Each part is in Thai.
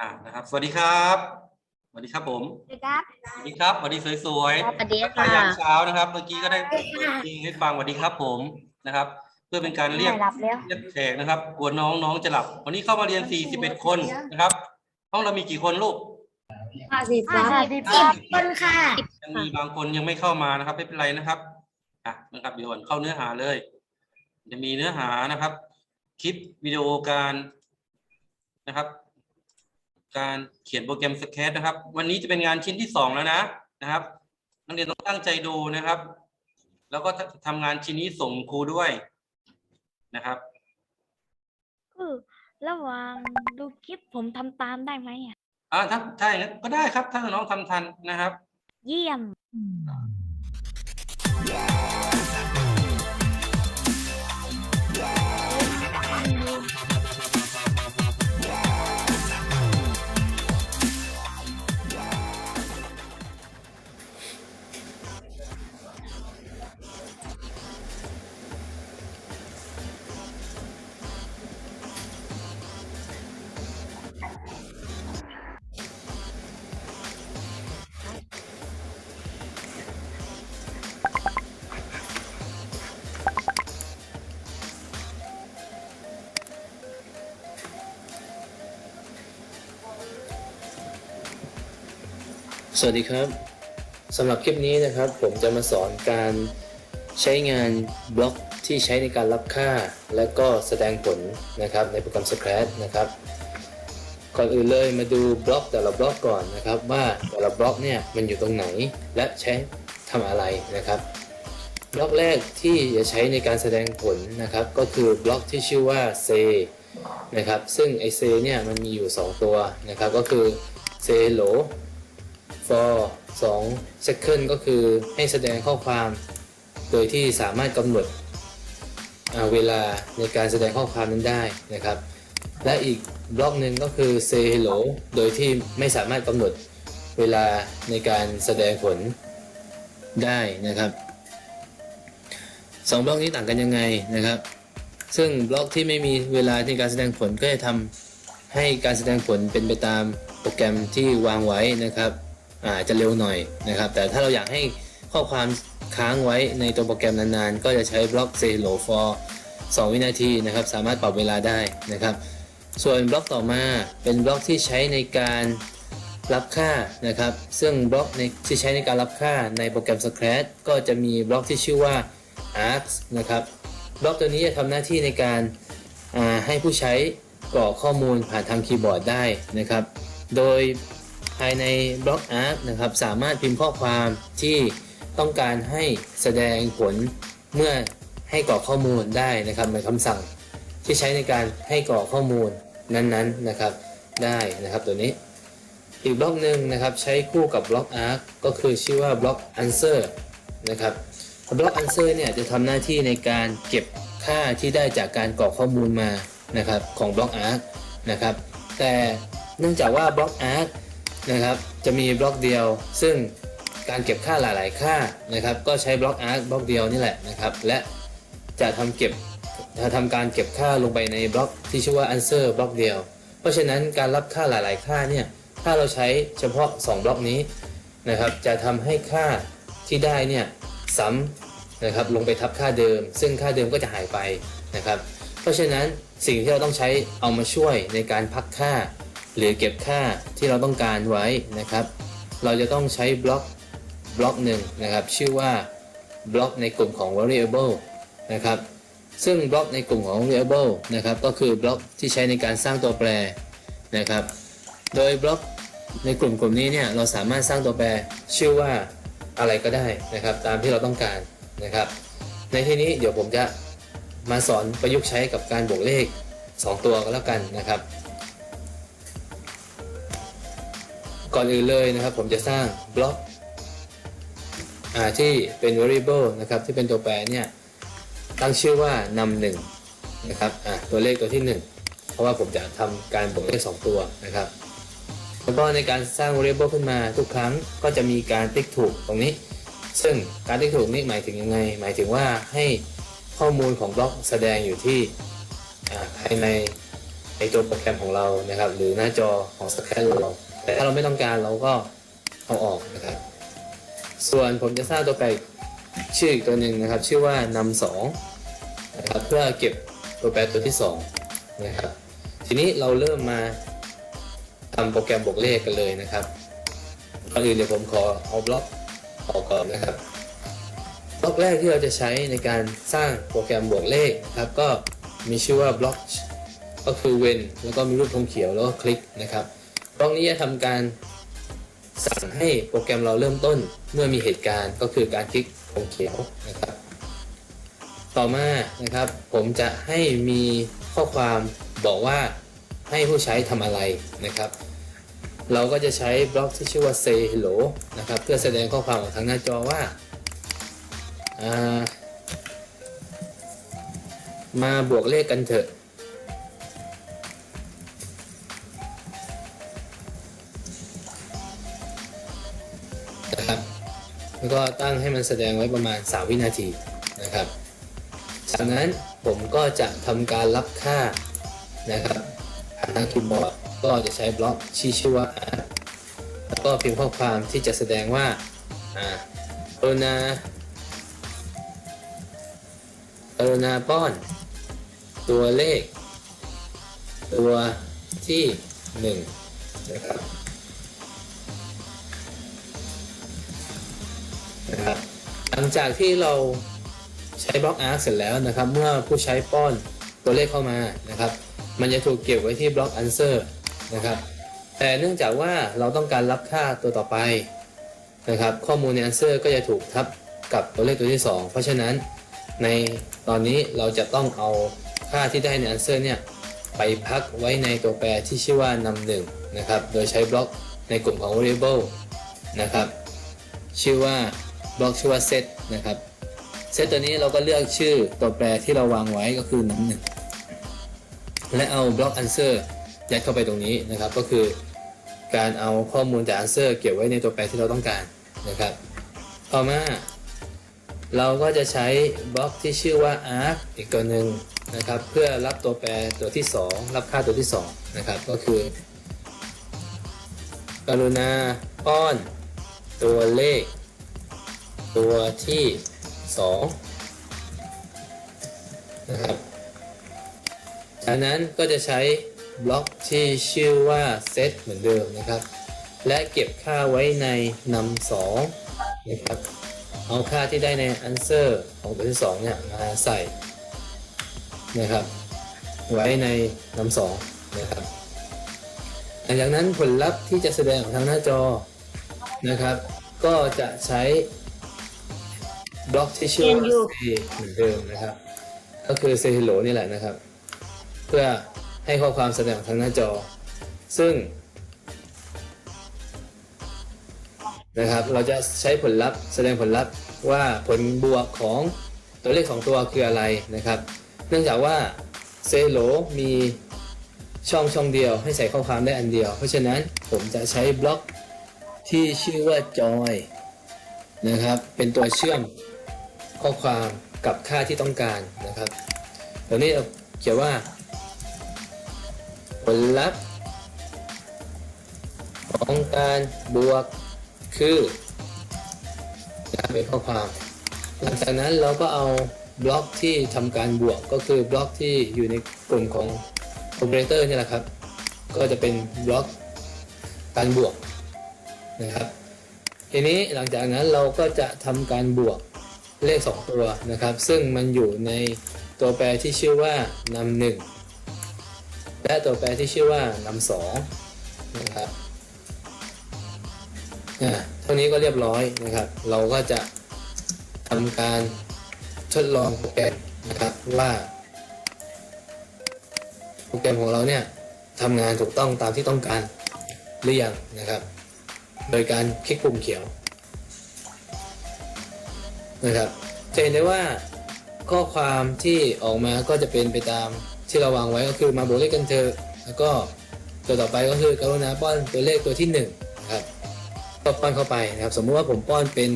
อ่านะครับ สวัสดีครับ สวัสดีครับผม สวัสดีครับ สวัสดีครับ สวัสดีสวยๆสวัสดีทักค่ะทายยามเช้านะครับ เมื่อกี้ก็ได้เพลงให้ฟังสวัสดีครับผมนะครับ เพื่อเป็นการเรียกได้รับแล้ว เรียกแขกนะครับกลัวน้องน้องจะหลับ วันนี้เข้ามาเรียน 41 คนนะครับ ห้องเรามีกี่คนลูก ห้าสิบห้าสิบคนค่ะ ยังมีบางคนยังไม่เข้ามานะครับไม่เป็นไรนะครับอะนะครับเดี๋ยวก่อนเข้าเนื้อหาเลย จะมีเนื้อหานะครับ คลิปวิดีโอการนะครับ การเขียนโปรแกรมสแคตนะครับ วันนี้จะเป็นงานชิ้นที่สองแล้วนะนะครับนักเรียนต้องตั้งใจดูนะครับ แล้วก็ทำงานชิ้นนี้ส่งครูด้วยนะครับคือระหว่างดูคลิปผมทำตามได้ไหมอะอ่าถ้าถ้าอย่างนั้นก็ได้ครับ ถ้าน้องทำทันนะครับ เยี่ยม สวัสดีครับสำหรับคลิปนี้นะครับ ผมจะมาสอนการใช้งานบล็อกที่ใช้ในการรับค่า และก็แสดงผลนะครับในโปรแกรม Scratch นะครับ ก่อนอื่นเลยมาดูบล็อกแต่ละบล็อกก่อนนะครับ ว่าแต่ละบล็อกเนี่ยมันอยู่ตรงไหนและใช้ทำอะไรนะครับ บล็อกแรกที่จะใช้ในการแสดงผลนะครับ ก็คือบล็อกที่ชื่อว่า c นะครับซึ่งไอ c เนี่ยมันมีอยู่ 2 ตัวนะครับ ก็คือ c hello for 2 second ก็คือให้แสดงข้อความ โดยที่สามารถกำหนดเวลาในการแสดงข้อความนั้นได้นะครับ และอีกบล็อกหนึ่งก็คือ say hello โดยที่ไม่สามารถกำหนดเวลาในการแสดงผลได้นะครับสองบล็อกนี้ต่างกันยังไงนะครับ ซึ่งบล็อกที่ไม่มีเวลาในการแสดงผลก็จะทำให้การแสดงผลเป็นไปตามโปรแกรมที่วางไว้นะครับ อาจจะเร็วหน่อยนะครับ แต่ถ้าเราอยากให้ข้อความค้างไว้ในตัวโปรแกรมนานๆ ก็จะใช้บล็อก say hello for 2 วินาทีนะครับ สามารถปรับเวลาได้นะครับ ส่วนบล็อกต่อมาเป็นบล็อกที่ใช้ในการรับค่านะครับ ซึ่งบล็อกในที่ใช้ในการรับค่าในโปรแกรม Scratch ก็จะมีบล็อกที่ชื่อว่า arcs นะครับบล็อกตัวนี้จะทำหน้าที่ในการอ่าให้ผู้ใช้กรอกข้อมูลผ่านทางคีย์บอร์ดได้นะครับ โดยายในบล็อก arc นะครับ สามารถพิมพ์ข้อความที่ต้องการให้แสดงผลเมื่อให้กรอกข้อมูลได้นะครับในคำสั่งที่ใช้ในการให้กรอกข้อมูลนั้นๆนะครับได้นะครับตัวนี้ อีกบล็อกหนึ่งนะครับใช้คู่กับบล็อก arc ก็คือชื่อว่าบล็อก answer นะครับบล็อก answer เนี่ยจะทำหน้าที่ในการเก็บค่าที่ได้จากการกรอกข้อมูลมานะครับของบล็อก arc นะครับแต่เนื่องจากว่าบล็อก arc นะครับ จะมีบล็อกเดียว ซึ่งการเก็บค่าหลาย ๆ ค่านะครับ ก็ใช้บล็อก arc บล็อกเดียวนี่แหละนะครับ และจะทำเก็บจะทำการเก็บค่าลงไปในบล็อกที่ชื่อว่า answer บล็อกเดียว เพราะฉะนั้นการรับค่าหลาย ๆ ค่าเนี่ย ถ้าเราใช้เฉพาะ 2 บล็อกนี้นะครับ จะทำให้ค่าที่ได้เนี่ยซ้ำนะครับ ลงไปทับค่าเดิม ซึ่งค่าเดิมก็จะหายไปนะครับ เพราะฉะนั้นสิ่งที่เราต้องใช้เอามาช่วยในการพักค่า หรือเก็บค่าที่เราต้องการไว้นะครับ เราจะต้องใช้บล็อกบล็อกหนึ่งนะครับ ชื่อว่าบล็อกในกลุ่มของ variable นะครับ ซึ่งบล็อกในกลุ่มของ variable นะครับ ก็คือบล็อกที่ใช้ในการสร้างตัวแปรนะครับ โดยบล็อกในกลุ่มกลุ่มนี้เนี่ยเราสามารถสร้างตัวแปรชื่อว่าอะไรก็ได้นะครับ ตามที่เราต้องการนะครับ ในที่นี้เดี๋ยวผมจะมาสอนประยุกต์ใช้กับการบวกเลข 2 ตัวก็แล้วกันนะครับ ก่อนอื่นเลยนะครับ ผมจะสร้างบล็อกอที่เป็น variable นะครับ ที่เป็นตัวแปรเนี่ยตั้งชื่อว่านำหนึ่งนะครับตัวเลขตัวที่ 1 เพราะว่าผมจะทำการบวกเลข2ตัวนะครับ แล้วก็ในการสร้าง variable ขึ้นมาทุกครั้งก็จะมีการติ๊กถูกตรงนี้ ซึ่งการติ๊กถูกนี่หมายถึงยังไง หมายถึงว่าให้ข้อมูลของบล็อกแสดงอยู่ที่ภายในในในตัวโปรแกรมของเรานะครับ หรือหน้าจอของสแกนเรา แต่ถ้าเราไม่ต้องการเราก็เอาออกนะครับ ส่วนผมจะสร้างตัวแปรชื่ออีกตัวหนึ่งนะครับ ชื่อว่านำสองนะครับเพื่อเก็บตัวแปรตัวที่สองนะครับ ทีนี้เราเริ่มมาทำโปรแกรมบวกเลขกันเลยนะครับก่อนอื่นเดี๋ยวผมขอเอาบล็อกออกก่อนนะครับบล็อกแรกที่เราจะใช้ในการสร้างโปรแกรมบวกเลขครับก็มีชื่อว่าบล็อกก็คือเวนแล้วก็มีรูปธงเขียวแล้วก็คลิกนะครับ บล็อกนี้จะทำการสั่งให้โปรแกรมเราเริ่มต้นเมื่อมีเหตุการณ์ก็คือการคลิกธงเขียวนะครับ ต่อมานะครับ ผมจะให้มีข้อความบอกว่าให้ผู้ใช้ทำอะไรนะครับ เราก็จะใช้บล็อกที่ชื่อว่า say hello นะครับ เพื่อแสดงข้อความออกทางหน้าจอว่าอ่ามาบวกเลขกันเถอะ แล้วก็ตั้งให้มันแสดงไว้ประมาณ 3 วินาทีนะครับ จากนั้นผมก็จะทำการรับค่านะครับผ่านทางคีย์บอร์ดก็จะใช้บล็อกที่ชื่อว่าแล้วก็พิมพ์ข้อความที่จะแสดงว่าอ่ากรุณากรุณาป้อน ตัวเลข ตัวที่หนึ่งนะครับนะครับ หลังจากที่เราใช้บล็อก arc เสร็จแล้วนะครับ เมื่อผู้ใช้ป้อนตัวเลขเข้ามานะครับ มันจะถูกเก็บไว้ที่บล็อก answer นะครับ แต่เนื่องจากว่าเราต้องการรับค่าตัวต่อไปนะครับ ข้อมูลใน answer ก็จะถูกทับกับตัวเลขตัวที่ 2 เพราะฉะนั้นในตอนนี้เราจะต้องเอาค่าที่ได้ใน answer เนี่ยไปพักไว้ในตัวแปรที่ชื่อว่านำหนึ่งนะครับ โดยใช้บล็อกในกลุ่มของ variable นะครับ ชื่อว่า ล็อกชื่อว่า set นะครับ set ตัวนี้เราก็เลือกชื่อตัวแปรที่เราวางไว้ก็คือนำหนึ่งและเอาบล็อก answer ยัดเข้าไปตรงนี้นะครับ ก็คือการเอาข้อมูลจาก answer เก็บไว้ในตัวแปรที่เราต้องการนะครับ ต่อมา เราก็จะใช้บล็อกที่ชื่อว่า arc อีกตัวหนึ่งนะครับ เพื่อรับตัวแปรตัวที่ 2 รับค่าตัวที่ 2 นะครับ ก็คือกรุณาป้อนตัวเลข ตัวที่2นะครับจากนั้นก็จะใช้บล็อกที่ชื่อว่า set เหมือนเดิมนะครับ และเก็บค่าไว้ในนำสองนะครับ เอาค่าที่ได้ใน answer ของตัวที่สองเนี่ยมาใส่นะครับ ไว้ในนำสองนะครับหลังจากนั้นผลลัพธ์ที่จะแสดงออกทางหน้าจอนะครับ ก็จะใช้ บล็อกที่ชื่อว่าเรียนอยู่ say เหมือนเดิมนะครับ ก็คือ say hello นี่แหละนะครับ เพื่อให้ข้อความแสดงออกทางหน้าจอ ซึ่ง นะครับ เราจะใช้ผลลัพธ์แสดงผลลัพธ์ว่าผลบวกของตัวเลขสองตัวคืออะไรนะครับ เนื่องจากว่าเซโลมีช่องช่องเดียว ให้ใส่ข้อความได้อันเดียว เพราะฉะนั้นผมจะใช้บล็อกที่ชื่อว่า joy นะครับ เป็นตัวเชื่อม ข้อความกับค่าที่ต้องการนะครับตัวนี้เราเขียนว่า ผลลัพธ์ของการบวกคือเป็นข้อความ หลังจากนั้นเราก็เอาบล็อกที่ทำการบวกก็คือบล็อกที่อยู่ในกลุ่มของโอเปอเรเตอร์นี่แหละครับ ก็จะเป็นบล็อกการบวกนะครับ ทีนี้หลังจากนั้นเราก็จะทำการบวก เลข 2 ตัวนะครับ ซึ่งมันอยู่ในตัวแปรที่ชื่อว่านำหนึ่งและตัวแปรที่ชื่อว่านำสองนะครับอ่าเท่านี้ก็เรียบร้อยนะครับ เราก็จะทำการทดลองโปรแกรมนะครับว่า โปรแกรมของเราเนี่ยทำงานถูกต้องตามที่ต้องการหรือยังนะครับ โดยการคลิกปุ่มเขียว นะครับจะเห็นได้ว่าข้อความที่ออกมาก็จะเป็นไปตามที่เราวางไว้ก็คือมาบวกเลขกันเถอะแล้วก็ตัวต่อไปก็คือกรุณาป้อนตัวเลขตัวที่หนึ่งครับก็ป้อนเข้าไปนะครับ สมมุติว่าผมป้อนเป็น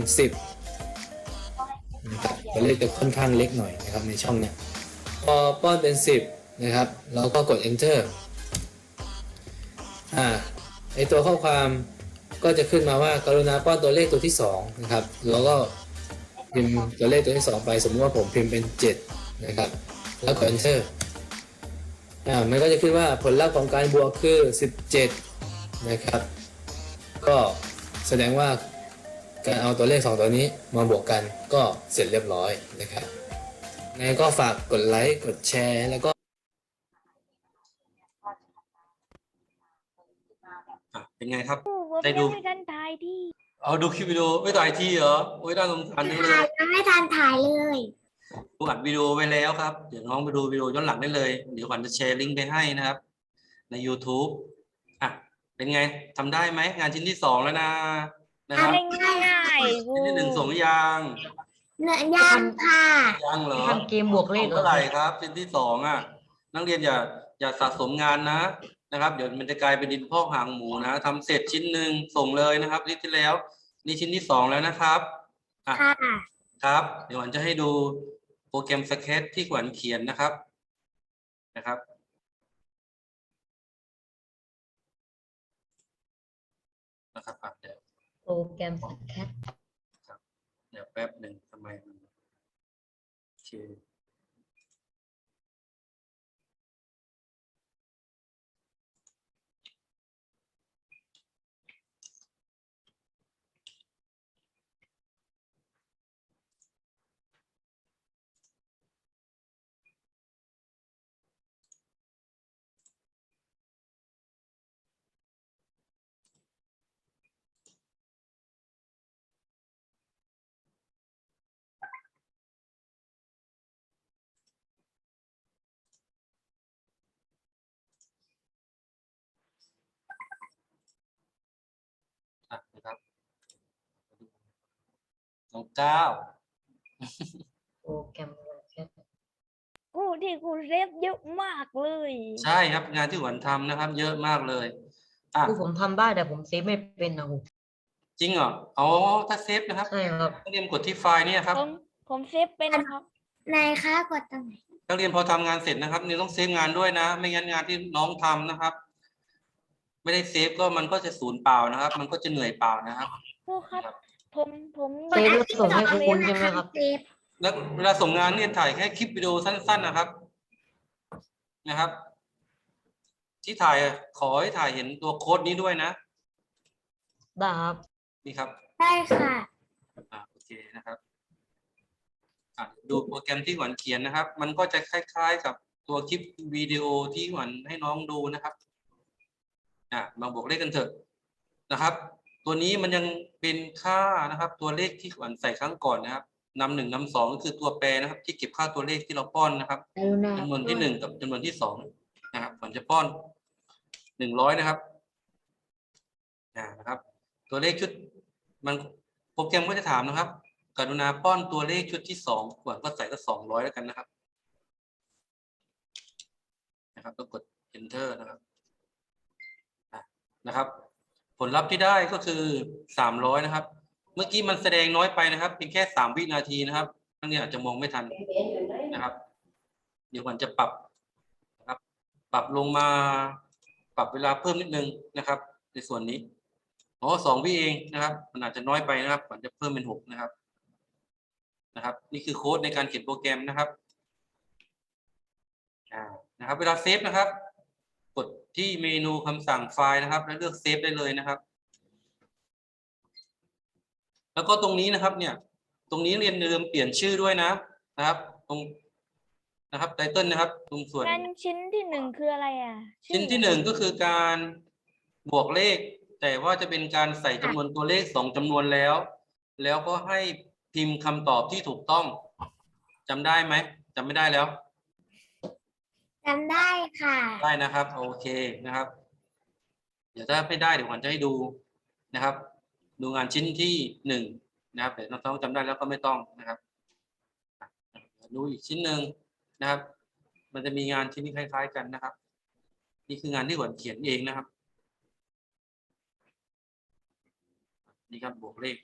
10นะครับตัวเลขจะค่อนข้างเล็กหน่อยนะครับในช่องเนี้ยพอป้อนเป็น 10นะครับเราก็กด enter อ่าไอตัวข้อความก็จะขึ้นมาว่ากรุณาป้อนตัวเลขตัวที่สองนะครับแล้วก็ พิมพ์ตัวเลขตัวที่สองไป สมมติว่าผมพิมพ์เป็นเจ็ดนะครับ แล้วกด enter อ่ามันก็จะขึ้นว่าผลลัพธ์ของการบวกคือ17นะครับ ก็แสดงว่าการเอาตัวเลขสองตัวนี้มาบวกกันก็เสร็จเรียบร้อยนะครับไงก็ฝากกดไลค์กดแชร์แล้วก็อะเป็นไงครับโอ้ผมได้ดูยังไม่ทันถ่ายที่ เอาดูคลิปวิดีโอไม่ถ่ายทีเหรอโอ้ยน่าสงสารจังเลถ่ายยยังไม่ทันถ่ายเลยกูอัดวิดีโอไว้แล้วครับ เดี๋ยวน้องไปดูวิดีโอย้อนหลังได้เลย เดี๋ยวขวัญจะแชร์ลิงก์ไปให้นะครับ ใน YouTube อะเป็นไงทำได้ไหมงานชิ้นที่สองแล้วนะนะครับง่ายง่ายๆชิ้นที่หนึ่งส่งหรือยังเนื้อย่างค่ะยังเหรอ ทำเกมบวกเลขเท่าไหร่ครับชิ้นที่สองอะ นักเรียนอย่าอย่าสะสมงานนะนะครับ เดี๋ยวมันจะกลายเป็นดินพอกหางหมูนะทำเสร็จชิ้นหนึ่งส่งเลยนะครับลิที่แล้ว นี่ชิ้นที่สองแล้วนะครับอะค่ะครับ เดี๋ยวขวัญจะให้ดูโปรแกรมสเก็ตที่ขวัญเขียนนะครับนะครับนะครับอะเดี๋ยวโปรแกรมสแคท เดี๋ยวแป๊บหนึ่งทำไมมันโอเค น้องก้าวโปรแกรมสแคทกูที่กูเซฟเยอะมากเลยใช่ครับงานที่ขวัญทำนะครับ เยอะมากเลยอะคือผมทำได้แต่ผมเซฟไม่เป็นนะผมจริงเหรออ๋อถ้าเซฟนะครับใช่ครับนักเรียนกดที่ไฟล์เนี่ยครับผมผมเซฟเป็นครับไหนคะกดตรงไหนนักเรียนพอทำงานเสร็จนะครับนี่ต้องเซฟงานด้วยนะ ไม่งั้นงานที่น้องทำนะครับ ไม่ได้เซฟก็มันก็จะสูญเปล่านะครับ มันก็จะเหนื่อยเปล่านะครับ ครูครับ ผมผมเซฟแล้วส่งให้ครูคุณใช่ไหมครับ เซฟแล้วเวลาส่งงานเนี่ยถ่ายแค่คลิปวิดีโอสั้น ๆ นะครับ นะครับ ที่ถ่ายขอให้ถ่ายเห็นตัวโค้ดนี้ด้วยนะได้ครับ นี่ครับได้ค่ะ อ่าโอเคนะครับอะดูโปรแกรมที่หวันเขียนนะครับ มันก็จะคล้าย ๆ กับตัวคลิปวิดีโอที่หวันให้น้องดูนะครับอะมาบวกเลขกันเถอะนะครับ ตัวนี้มันยังเป็นค่านะครับ ตัวเลขที่หวันใส่ครั้งก่อนนะครับนำหนึ่งนำสองก็คือตัวแปรนะครับ ที่เก็บค่าตัวเลขที่เราป้อนนะครับกรุณาจำนวนที่หนึ่งกับจำนวนที่สองนะครับผมจะป้อนหนึ่งร้อยนะครับอ่านะครับ ตัวเลขชุดมันโปรแกรมก็จะถามนะครับ กรุณาป้อนตัวเลขชุดที่สองก่อนก็ใส่ก็สองร้อยแล้วกันนะครับนะครับก็กด enter นะครับอะนะครับ ผลลัพธ์ที่ได้ก็คือสามร้อยนะครับ เมื่อกี้มันแสดงน้อยไปนะครับเพียงแค่สามวินาทีนะครับนักเรียอาจจะมองไม่ทันนะครับ เดี๋ยวมันจะปรับนะครับ ปรับลงมา ปรับเวลาเพิ่มนิดนึงนะครับ ในส่วนนี้อ๋อสองวิเองนะครับ มันอาจจะน้อยไปนะครับมันจะเพิ่มเป็นหกนะครับ นะครับ นี่คือโค้ดในการเขียนโปรแกรมนะครับ อ่า นะครับ เวลาเซฟนะครับ ที่เมนูคำสั่งไฟล์นะครับ แล้วเลือกเซฟได้เลยนะครับ แล้วก็ตรงนี้นะครับเนี่ย ตรงนี้เรียนอย่าลืมเปลี่ยนชื่อด้วยนะนะครับ ตรงนะครับไตเติลนะครับ ตรงส่วนงานชิ้นที่หนึ่งคืออะไรอะชิ้นที่หนึ่งก็คือการบวกเลข แต่ว่าจะเป็นการใส่จำนวนตัวเลขสองจำนวนแล้ว แล้วก็ให้พิมพ์คำตอบที่ถูกต้องจำได้ไหมจำไม่ได้แล้ว จำได้ค่ะได้นะครับ โอเคนะครับ เดี๋ยวถ้าไม่ได้เดี๋ยวผมจะให้ดูนะครับ ดูงานชิ้นที่หนึ่งนะครับแต่น้องๆจำได้แล้วก็ไม่ต้องนะครับดูอีกชิ้นหนึ่งนะครับ มันจะมีงานชิ้นที่คล้าย ๆ กันนะครับ นี่คืองานที่หวนเขียนเองนะครับ นี่ครับบวกเลข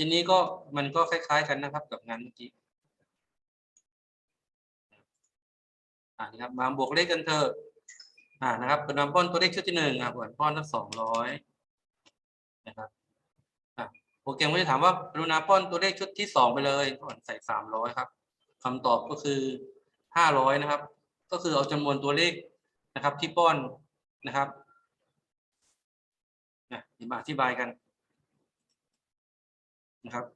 ชิ้นนี้ก็มันก็คล้าย ๆ กันนะครับกับงานเมื่อกี้อ่านะครับมาบวกเลขกันเถอะอ่านะครับเป็นำป้อนตัวเลขชุดที่หนึ่งอะผลป้อนทั้งสองร้อยนะครับอะโปรแกรมก็จะถามว่ากรุณาป้อนตัวเลขชุดที่สองไปเลยก่อนใส่สามร้อยครับคำตอบก็คือห้าร้อยนะครับ ก็คือเอาจำนวนตัวเลขนะครับที่ป้อนนะครับนะเดี๋ยวมาอธิบายกัน นะครับ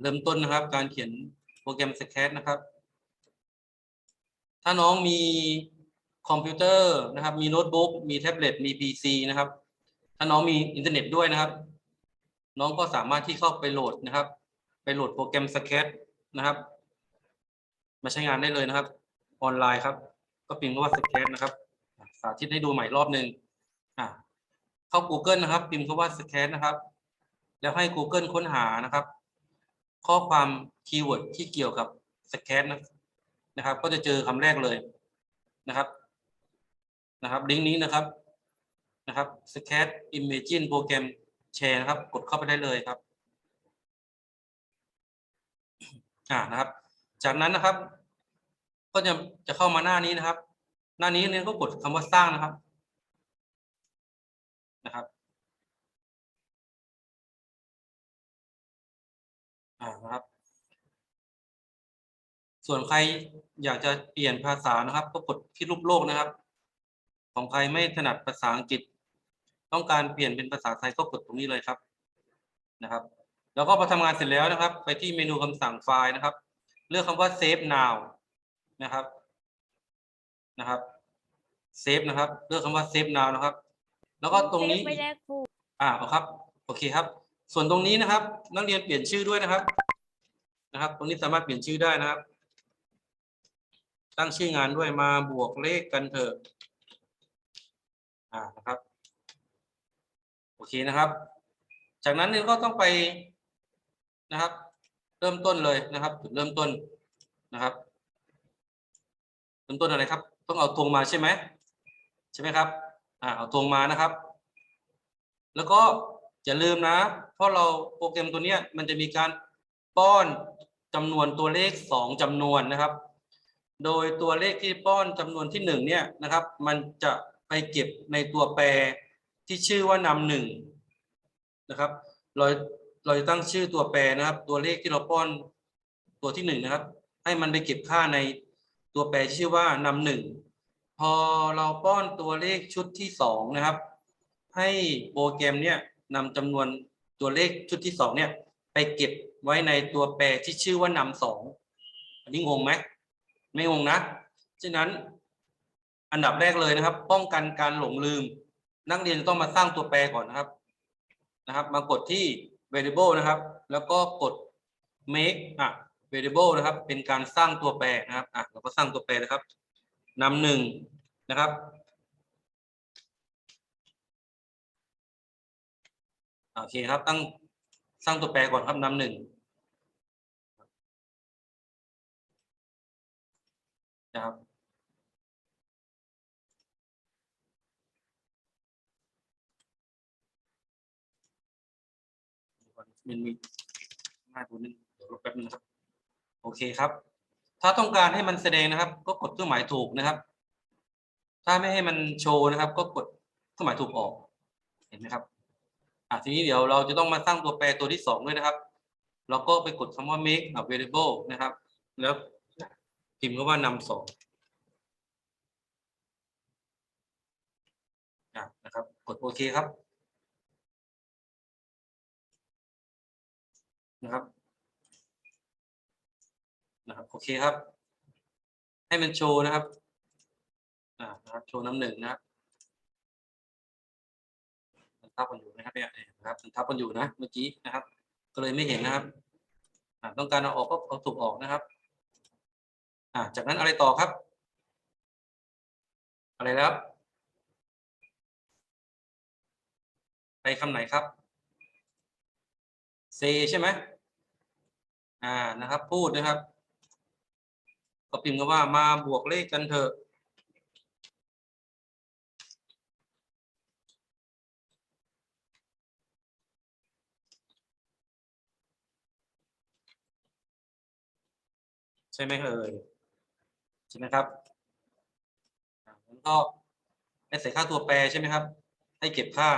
เริ่มต้นนะครับ การเขียนโปรแกรมสแค t นะครับ ถ้าน้องมีคอมพิวเตอร์นะครับ มีโน้ตบุ๊กมีแท็บเล็ตมี PC นะครับ ถ้าน้องมีอินเทอร์เน็ตด้วยนะครับ น้องก็สามารถที่เข้าไปโหลดนะครับ ไปโหลดโปรแกรมสแค t นะครับ มาใช้งานได้เลยนะครับ ออนไลน์ครับ ก็พิมพ์คำว่าสแค t นะครับ สาธิตให้ดูใหม่รอบหนึ่งอะเข้า Google นะครับ พิมพ์คำว่าสแค t นะครับ แล้วให้ Google ค้นหานะครับ ข้อความคีย์เวิร์ดที่เกี่ยวกับสแค t นนะครับ ก็จะเจอคำแรกเลยนะครับนะครับลิงก์นี้นะครับนะครับ scat imagine โปรแกรมแชร์นะครับ กดเข้าไปได้เลยครับอ่านะครับ จากนั้นนะครับ ก็จะจะเข้ามาหน้านี้นะครับ หน้านี้เนี่ยก็กดคำว่าสร้างนะครับ อ่านะครับ ส่วนใครอยากจะเปลี่ยนภาษานะครับ ก็กดที่รูปโลกนะครับ ของใครไม่ถนัดภาษาอังกฤษ ต้องการเปลี่ยนเป็นภาษาไทยก็กดตรงนี้เลยครับนะครับ แล้วก็พอทำงานเสร็จแล้วนะครับ ไปที่เมนูคำสั่งไฟล์นะครับ เลือกคำว่า save now นะครับนะครับ save นะครับ เลือกคำว่า save now นะครับ แล้วก็ตรงนี้เซฟไม่ได้ครูอ่าเอาครับ โอเคครับ ส่วนตรงนี้นะครับ นักเรียนเปลี่ยนชื่อด้วยนะครับ นะครับ ตรงนี้สามารถเปลี่ยนชื่อได้นะครับ ตั้งชื่องานด้วยมาบวกเลขกันเถอะอ่านะครับโอเคนะครับ จากนั้นเนี่ยก็ต้องไปนะครับ เริ่มต้นเลยนะครับจุดเริ่มต้นนะครับเริ่มต้นอะไรครับ ต้องเอาตรงมาใช่ไหมใช่ไหมครับอ่าเอาตรงมานะครับ แล้วก็อย่าลืมนะ เพราะเราโปรแกรมตัวนี้มันจะมีการป้อนจำนวนตัวเลขสองจำนวนนะครับ โดยตัวเลขที่ป้อนจำนวนที่หนึ่งเนี่ยนะครับ มันจะไปเก็บในตัวแปรที่ชื่อว่านำหนึ่งนะครับ เราเราจะตั้งชื่อตัวแปรนะครับ ตัวเลขที่เราป้อนตัวที่หนึ่งนะครับ ให้มันไปเก็บค่าในตัวแปรที่ชื่อว่านำหนึ่งพอเราป้อนตัวเลขชุดที่สองนะครับ ให้โปรแกรมเนี่ยนำจำนวน ตัวเลขชุดที่สองเนี่ย ไปเก็บไว้ในตัวแปรที่ชื่อว่านำสองอันนี้งงไหมไม่งงนะฉะนั้น อันดับแรกเลยนะครับ ป้องกันการหลงลืม นักเรียนจะต้องมาสร้างตัวแปรก่อนนะครับนะครับมากดที่ variable นะครับ แล้วก็กด make อะ variable นะครับ เป็นการสร้างตัวแปรนะครับอะเราก็สร้างตัวแปรนะครับนำหนึ่งนะครับ โอเคครับ ตั้งสร้างตัวแปรก่อนครับนำหนึ่งนะครับมันมีหน้าตัวนึงเดี๋ยวรบแป๊บนึงครับ โอเคครับ ถ้าต้องการให้มันแสดงนะครับ ก็กดเครื่องหมายถูกนะครับ ถ้าไม่ให้มันโชว์นะครับ ก็กดเครื่องหมายถูกออก เห็นไหมครับ อะทีนี้เดี๋ยวเราจะต้องมาสร้างตัวแปรตัวที่สองด้วยนะครับ เราก็ไปกดคำว่า make a variable นะครับ แล้วพิมพ์คำว่านำสองอะนะครับ กดโอเคครับนะครับ นะครับโอเคครับ ให้มันโชว์นะครับอ่านะครับโชว์น้ำหนึ่งนะครับ ทับกันอยู่นะครับเนี่ยนะครับมันทับกันอยู่นะเมื่อกี้นะครับ ก็เลยไม่เห็นนะครับต้องการเอาออกก็เอาถูกออกนะครับอ่าจากนั้นอะไรต่อครับ อะไรแล้วไปคำไหนครับ เซใช่ไหมอ่านะครับ พูดนะครับ ก็พิมพ์กันว่ามาบวกเลขกันเถอะ ใช่ไหมเอ่ยช่ไหมครับแล้วก็ให้ใส่ค่าตัวแปรใช่ไหมครับ ให้เก็บค่า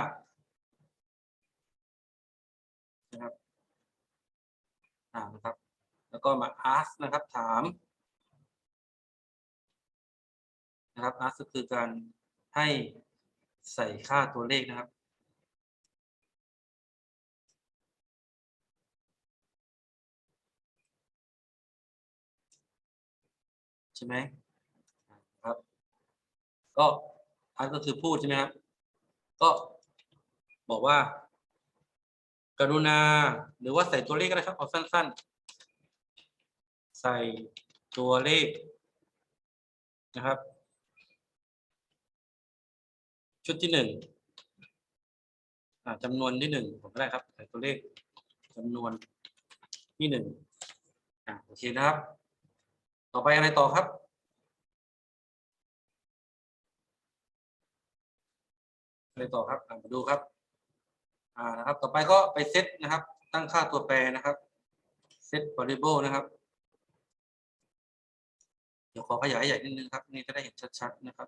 นะครับอ่านะครับ แล้วก็มา ask นะครับ ถามนะครับ ask ก็คือการให้ใส่ค่าตัวเลขนะครับ ใช่ไหมครับ ก็อาร์ตก็คือพูดใช่ไหมครับ ก็บอกว่า กรุณา หรือว่าใส่ตัวเลขก็ได้ครับเอาสั้น ๆ ใส่ตัวเลขนะครับ ชุดที่หนึ่งจำนวนที่หนึ่งผมก็ได้ครับ ใส่ตัวเลขจำนวนที่หนึ่งโอเคนะครับ ต่อไปอะไรต่อครับ อะไรต่อครับมาดูครับ อ่านะครับ ต่อไปก็ไปเซตนะครับ ตั้งค่าตัวแปรนะครับเซต variable นะครับ เดี๋ยวขอขยายใหญ่นิดนึงครับ นี่จะได้เห็นชัดๆนะครับ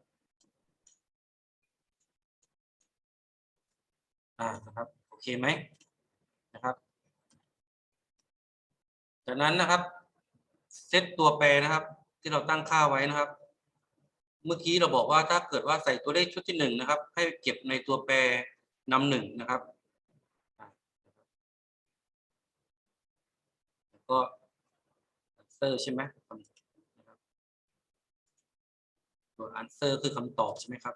อ่านะครับ โอเคไหมนะครับ จากนั้นนะครับ เซตตัวแปรนะครับ ที่เราตั้งค่าไว้นะครับ เมื่อกี้เราบอกว่าถ้าเกิดว่าใส่ตัวเลขชุดที่หนึ่งนะครับ ให้เก็บในตัวแปรนำหนึ่งนะครับ ก็ answer ใช่ไหมคำนะครับตัว answer คือคำตอบใช่ไหมครับ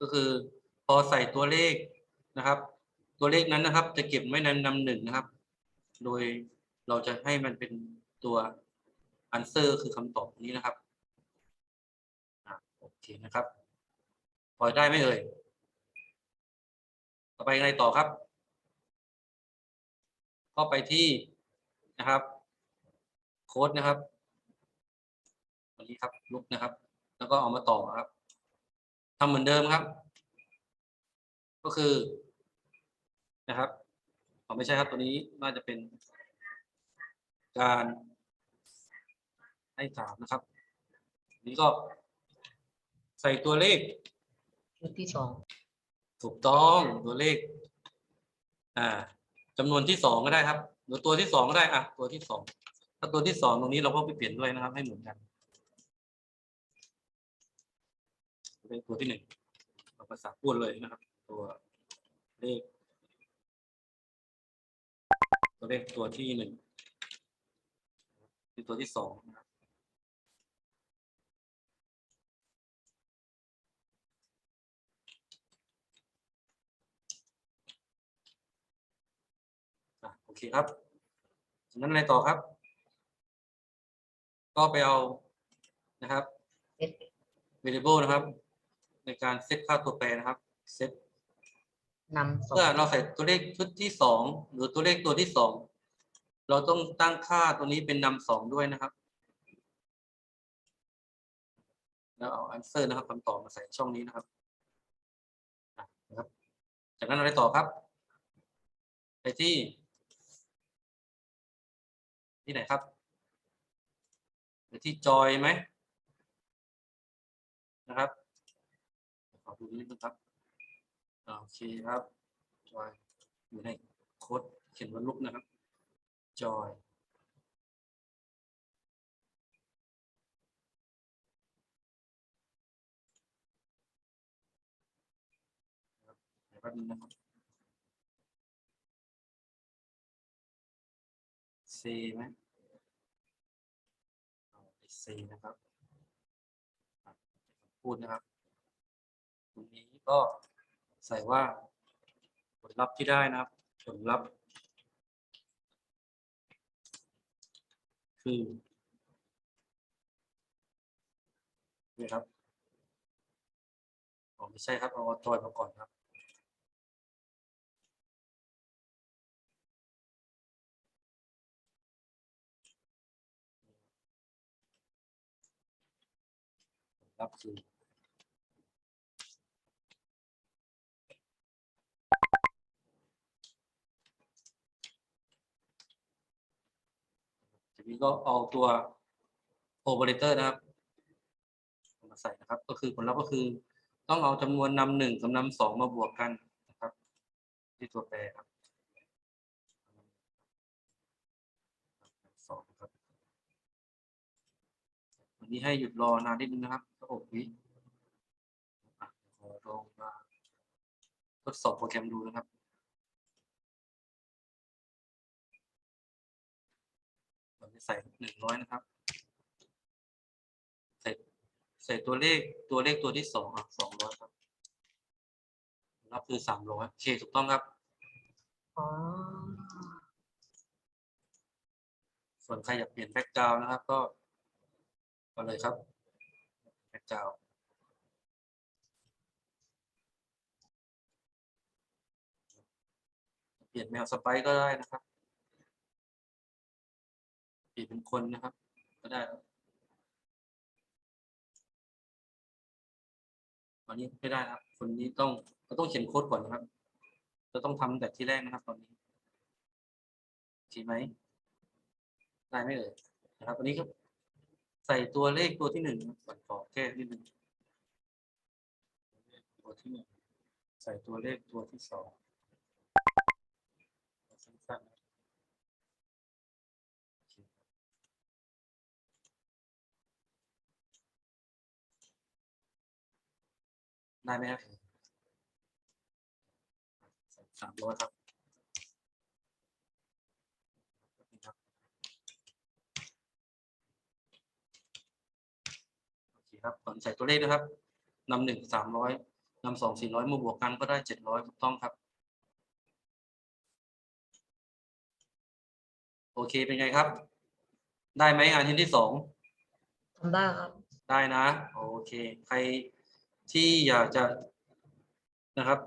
ก็คือพอใส่ตัวเลขนะครับ ตัวเลขนั้นนะครับ จะเก็บไว้ในนำหนึ่งนะครับ โดยเราจะให้มันเป็น ตัว answer คือคำตอบนี้นะครับโอเคนะครับ พอได้ไหมเอ่ย ต่อไปยังไงต่อครับ ก็ไปที่นะครับ โค้ดนะครับอันนี้ครับลุกนะครับ แล้วก็เอามาต่อครับทำเหมือนเดิมครับ ก็คือนะครับไม่ใช่ครับตัวนี้น่าจะเป็นการ ให้ถามนะครับอันนี้ก็ ใส่ตัวเลขชุดที่สองถูกต้องตัวเลข อ่าจำนวนที่สองก็ได้ครับหรือตัวที่สองก็ได้อะตัวที่สองถ้าตัวที่สองตรงนี้เราก็ไปเปลี่ยนด้วยนะครับ ให้เหมือนกันเป็นตัวที่หนึ่งเอาภาษาพูดเลยนะครับ ตัวเลข ตัวเลขตัวที่หนึ่งคือตัวที่สองนะครับ อะโอเคครับจากนั้นอะไรต่อครับ ก็ไปเอานะครับเซ็ต variable นะครับ ในการเซตค่าตัวแปรนะครับเซตนำสองเมื่อเราใส่ตัวเลขชุดที่สองหรือตัวเลขตัวที่สองเราต้องตั้งค่าตัวนี้เป็นนำสองด้วยนะครับ แล้วเอา answer นะครับคำตอบมาใส่ช่องนี้นะครับอะนะครับ จากนั้นอะไรต่อครับ ไปที่ ที่ไหนครับไปที่จอยไหมนะครับขอดูนิดนึงครับโอเคครับจอยอยู่ในโค้ดเขียนว่าลุกนะครับจอยครับเดี๋ยวแป๊บนึงนะครับ C ไหม C นะครับ พูดนะครับ ตรงนี้ก็ใส่ว่าผลลัพธ์ที่ได้นะครับ ผลลัพธ์ คือนี่ครับอ๋อไม่ใช่ครับ เอาจอยมาก่อนครับ ผลลัพธ์คือทีนี้ก็เอาตัวโอเปอเรเตอร์นะครับมาใส่นะครับ ก็คือผลลัพธ์ก็คือต้องเอาจำนวนนำหนึ่งกับนำสองมาบวกกันนะครับ ที่ตัวแปรครับสองครับวันนี้ให้หยุดรอนานนิดนึงนะครับ กหกวิอะขอลองมาทดสอบโปรแกรมดูนะครับเราจะใส่หนึ่งร้อยนะครับ ใส่ใส่ตัวเลขตัวเลขตัวที่สองอะสองร้อยครับรับคือสามร้อยโอเคถูกต้องครับอ๋อส่วนใครอยากเปลี่ยนแบ็กกราวนะครับก็ก็เลยครับ แบ็กกราเปลี่ยนแมวสไปก็ได้นะครับ เปลี่ยนเป็นคนนะครับ ก็ได้ครับตอนนี้ไม่ได้ครับ คนนี้ต้องเราต้องเขียนโค้ดก่อนนะครับเราต้องทำแต่ที่แรกนะครับตอนนี้โอเคไหมได้ไหมเอ่ยนะครับวันนี้ก็ใส่ตัวเลขตัวที่หนึ่งก่อน แก้นิดนึงตัวที่หนึ่งใส่ตัวเลขตัวที่สองสั้นๆได้ไหมครับใส่สามร้อยครับนี่ครับ โอเคครับก่อนใส่ตัวเลขนะครับนำหนึ่งสามร้อยนำสองสี่ร้อยมาบวกกันก็ได้เจ็ดร้อยถูกต้องครับ โอเคเป็นไงครับ ได้ไหมงานชิ้นที่สองทำได้ครับ ได้นะ โอเค ใครที่อยากจะนะครับ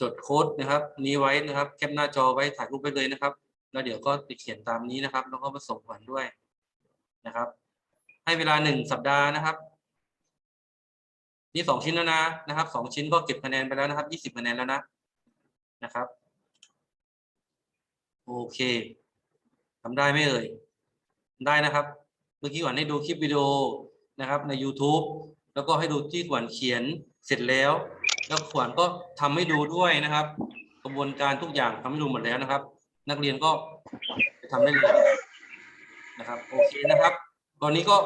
จดโค้ดนะครับ นี้ไว้นะครับแคปหน้าจอไว้ถ่ายรูปไปเลยนะครับ แล้วเดี๋ยวก็ไปเขียนตามนี้นะครับ แล้วก็มาส่งผลด้วยนะครับ ให้เวลาหนึ่งสัปดาห์นะครับ นี่สองชิ้นแล้วนะนะครับสองชิ้นก็เก็บคะแนนไปแล้วนะครับยี่สิบคะแนนแล้วนะนะครับ โอเคทำได้ไหมเอ่ยได้นะครับ เมื่อกี้ก่อนให้ดูคลิปวิดีโอนะครับใน YouTube แล้วก็ให้ดูที่ขวัญเขียนเสร็จแล้ว แล้วขวัญก็ทำให้ดูด้วยนะครับ กระบวนการทุกอย่างทำให้ดูหมดแล้วนะครับ นักเรียนก็ไปทำได้เลยนะครับ โอเคนะครับ ตอนนี้ก็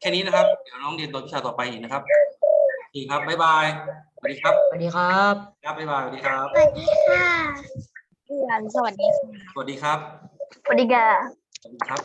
แค่นี้นะครับ เดี๋ยวน้องเรียนตอนวิชาต่อไปอีกนะครับโอเคครับ บ๊ายบาย สวัสดีครับ สวัสดีครับ ครับ บ๊ายบาย สวัสดีครับ สวัสดีค่ะเพื่อนสวัสดีค่ะสวัสดีครับ สวัสดีค่ะ สวัสดีครับ